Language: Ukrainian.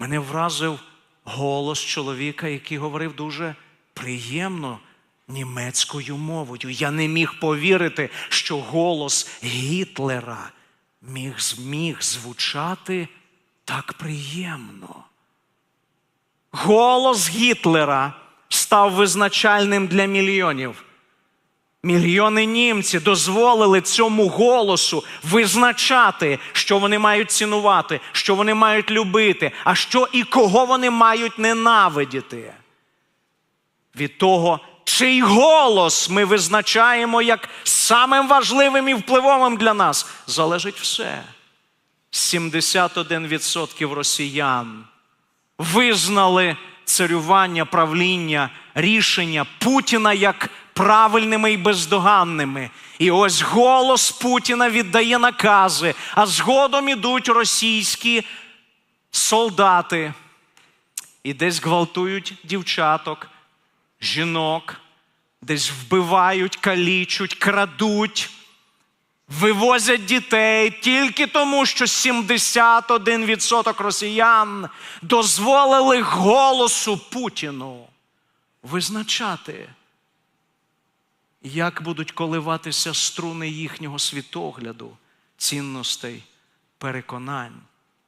Мене вразив голос чоловіка, який говорив дуже приємно німецькою мовою. Я не міг повірити, що голос Гітлера міг зміг звучати так приємно. Голос Гітлера став визначальним для мільйонів. Мільйони німці дозволили цьому голосу визначати, що вони мають цінувати, що вони мають любити, а що і кого вони мають ненавидіти. Від того, чий голос ми визначаємо як самим важливим і впливовим для нас, залежить все. 71% росіян визнали царювання, правління, рішення Путіна як правильними і бездоганними. І ось голос Путіна віддає накази, а згодом ідуть російські солдати і десь гвалтують дівчаток, жінок, десь вбивають, калічуть, крадуть. Вивозять дітей тільки тому, що 71% росіян дозволили голосу Путіну визначати, як будуть коливатися струни їхнього світогляду, цінностей, переконань.